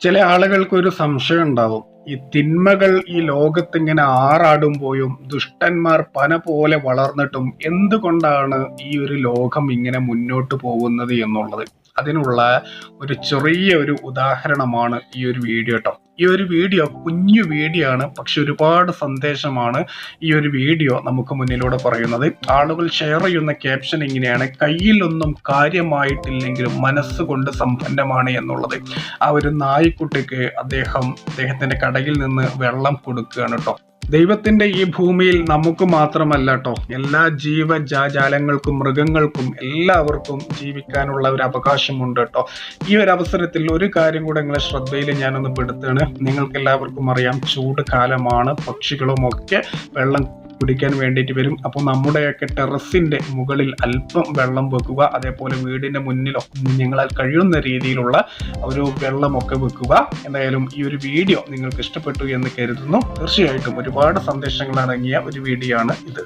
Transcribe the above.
ചില ആളുകൾക്ക് ഒരു സംശയം ഉണ്ടാവും ഈ തിന്മകൾ ഈ ലോകത്ത് ഇങ്ങനെ ആറാടുമ്പോഴും ദുഷ്ടന്മാർ പന പോലെ വളർന്നിട്ടും എന്തുകൊണ്ടാണ് ഈ ഒരു ലോകം ഇങ്ങനെ മുന്നോട്ട് പോകുന്നത് എന്നുള്ളത്? അതിനുള്ള ഒരു ചെറിയ ഒരു ഉദാഹരണമാണ് ഈ ഒരു വീഡിയോ കേട്ടോ ഈ ഒരു വീഡിയോ കുഞ്ഞു വീഡിയോ ആണ്. പക്ഷെ ഒരുപാട് സന്ദേശമാണ് ഈ ഒരു വീഡിയോ നമുക്ക് മുന്നിലൂടെ പറയുന്നത്. ആളുകൾ ഷെയർ ചെയ്യുന്ന ക്യാപ്ഷൻ ഇങ്ങനെയാണ്. കയ്യിലൊന്നും കാര്യമായിട്ടില്ലെങ്കിലും മനസ്സുകൊണ്ട് സമ്പന്നമാണ് എന്നുള്ളത്. ആ ഒരു നായ്ക്കുട്ടിക്ക് അദ്ദേഹം അദ്ദേഹത്തിന്റെ കടയിൽ നിന്ന് വെള്ളം കൊടുക്കുകയാണ് കേട്ടോ ദൈവത്തിന്റെ ഈ ഭൂമിയിൽ നമുക്ക് മാത്രമല്ല കേട്ടോ എല്ലാ ജീവജാലങ്ങൾക്കും മൃഗങ്ങൾക്കും എല്ലാവർക്കും ജീവിക്കാനുള്ള ഒരു അവകാശമുണ്ട് കേട്ടോ ഈ ഒരു അവസരത്തിൽ ഒരു കാര്യം കൂടെ നിങ്ങളെ ശ്രദ്ധയിൽ ഞാനൊന്ന് പെടുത്തുകയാണ്. നിങ്ങൾക്ക് എല്ലാവർക്കും അറിയാം ചൂട് കാലമാണ് പക്ഷികളും ഒക്കെ വെള്ളം കുടിക്കാൻ വേണ്ടിയിട്ട് വരും. അപ്പോൾ നമ്മുടെയൊക്കെ ടെറസിന്റെ മുകളിൽ അല്പം വെള്ളം വെക്കുക അതേപോലെ വീടിന്റെ മുന്നിലോ നിങ്ങളാൽ കഴിയുന്ന രീതിയിലുള്ള ഒരു വെള്ളമൊക്കെ വെക്കുക. എന്തായാലും ഈ ഒരു വീഡിയോ നിങ്ങൾക്ക് ഇഷ്ടപ്പെട്ടു എന്ന് കരുതുന്നു. തീർച്ചയായിട്ടും ഒരുപാട് സന്ദേശങ്ങൾ അടങ്ങിയ ഒരു വീഡിയോ ആണ് ഇത്.